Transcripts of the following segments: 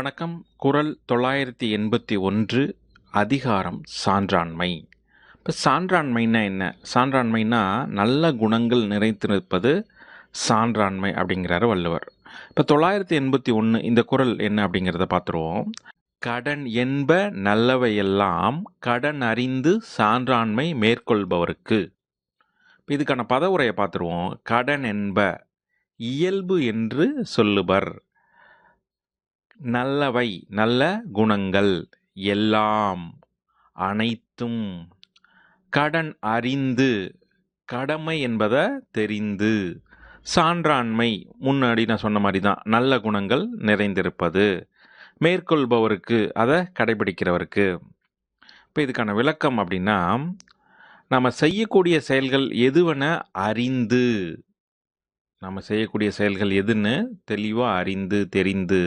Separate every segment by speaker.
Speaker 1: வணக்கம். குரல் தொள்ளாயிரத்தி எண்பத்தி ஒன்று அதிகாரம் சான்றாண்மை. இப்போ சான்றாண்மைன்னா என்ன? சான்றாண்மைனா நல்ல குணங்கள் நிறைந்திருப்பது சான்றாண்மை அப்படிங்கிறாரு வள்ளுவர். இப்போ தொள்ளாயிரத்தி எண்பத்தி ஒன்று இந்த குரல் என்ன அப்படிங்கிறத பார்த்துருவோம். கடன் என்ப நல்லவையெல்லாம் கடன் அறிந்து சான்றாண்மை மேற்கொள்பவருக்கு. இப்போ இதுக்கான பதவுரையை பார்த்துருவோம். கடன் என்ப இயல்பு என்று சொல்லுவர் நல்லவை நல்ல குணங்கள் எல்லாம் அனைத்தும் கடன் அறிந்து கடமை என்பதை தெரிந்து சான்றாண்மை முன்னாடி நான் சொன்ன மாதிரி தான் நல்ல குணங்கள் நிறைந்திருப்பது. மேற்கொள்பவருக்கு அதை கடைபிடிக்கிறவருக்கு. இப்போ இதுக்கான விளக்கம் அப்படின்னா நம்ம செய்யக்கூடிய செயல்கள் எதுவென அறிந்து நம்ம செய்யக்கூடிய செயல்கள் எதுன்னு தெளிவாக அறிந்து தெரிந்து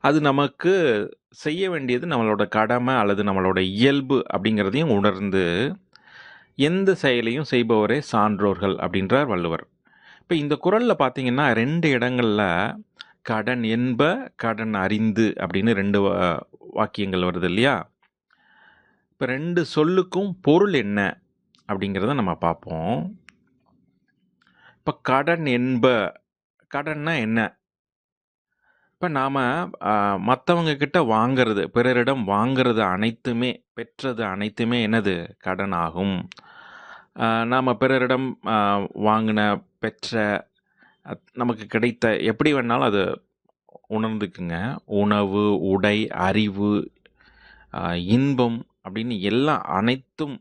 Speaker 1: அது நமக்கு செய்ய வேண்டியது நம்மளோட கடமை அல்லது நம்மளோட இயல்பு அப்படிங்கிறதையும் உணர்ந்து எந்த செயலையும் செய்பவரே சான்றோர்கள் அப்படின்றார் வள்ளுவர். இப்போ இந்த குரலில் பார்த்தீங்கன்னா ரெண்டு இடங்களில் கடன் என்ப கடன் அறிந்து அப்படின்னு ரெண்டு வா- வாக்கியங்கள் வருது இல்லையா? இப்போ ரெண்டு சொல்லுக்கும் பொருள் என்ன அப்படிங்கிறத நம்ம பார்ப்போம் இப்போ கடன் என்ப கடன்னா என்ன? இப்போ நாம் மற்றவங்க கிட்ட வாங்கிறது பிறரிடம் வாங்கிறது அனைத்துமே பெற்றது அனைத்துமே என்னது? கடன் ஆகும் நாம் பிறரிடம் வாங்கின பெற்ற நமக்கு கிடைத்த எப்படி வேணாலும் அது உணர்ந்துக்குங்க. உணவு உடை அறிவு இன்பம் அப்படின்னு எல்லாம் அனைத்தும்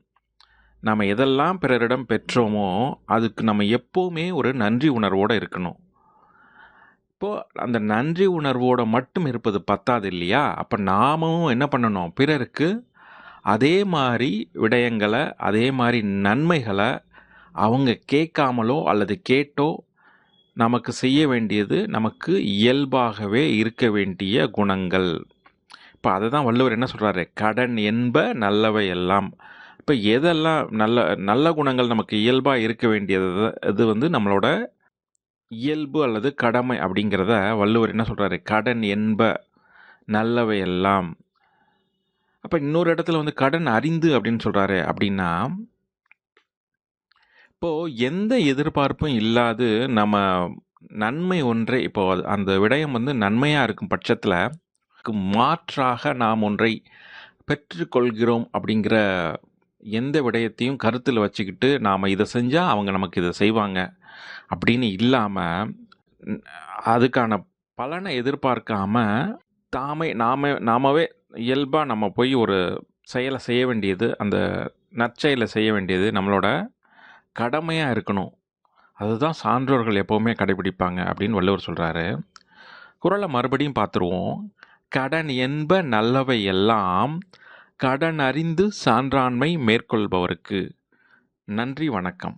Speaker 1: நம்ம எதெல்லாம் பிறரிடம் பெற்றோமோ அதுக்கு நம்ம எப்போவுமே ஒரு நன்றி உணர்வோடு இருக்கணும். இப்போது அந்த நன்றி உணர்வோடு மட்டும் இருப்பது பத்தாது இல்லையா? அப்போ நாமும் என்ன பண்ணணும்? பிறருக்கு அதே மாதிரி விடயங்களை அதே மாதிரி நன்மைகளை அவங்க கேட்காமலோ அல்லது கேட்டோ நமக்கு செய்ய வேண்டியது நமக்கு இயல்பாகவே இருக்க வேண்டிய குணங்கள். இப்போ அதை தான் வள்ளுவர் என்ன சொல்கிறாரு கடன் என்ப நல்லவை எல்லாம். இப்போ எதெல்லாம் நல்ல நல்ல குணங்கள் நமக்கு இயல்பாக இருக்க வேண்டியது? இது வந்து நம்மளோட இயல்பு அல்லது கடமை அப்படிங்கிறத வள்ளுவர் என்ன சொல்கிறாரு கடன் என்ப நல்லவை எல்லாம் அப்போ இன்னொரு இடத்துல வந்து கடன் அறிந்து அப்படின்னு சொல்கிறாரு அப்படின்னா இப்போது எந்த எதிர்பார்ப்பும் இல்லாது நம்ம நன்மை ஒன்றை இப்போது அந்த விடயம் வந்து நன்மையாக இருக்கும் பட்சத்தில் மாற்றாக நாம் ஒன்றை பெற்றுக்கொள்கிறோம் அப்படிங்கிற எந்த விடயத்தையும் கருத்தில் வச்சுக்கிட்டு நாம் இதை செஞ்சால் அவங்க நமக்கு இதை செய்வாங்க. அப்படின்னு இல்லாமல் அதுக்கான பலனை எதிர்பார்க்காம தாமே நாம நாமவே இயல்பாக நம்ம போய் ஒரு செயலை செய்ய வேண்டியது அந்த நற்செயலை செய்ய வேண்டியது நம்மளோட கடமையாக இருக்கணும். அதுதான் சான்றோர்கள் எப்போவுமே கடைபிடிப்பாங்க அப்படின்னு வள்ளுவர் சொல்கிறாரு குறளை மறுபடியும் பார்த்துருவோம் கடன் என்ப நல்லவை எல்லாம் கடன் அறிந்து சான்றாண்மை மேற்கொள்பவருக்கு. நன்றி வணக்கம்.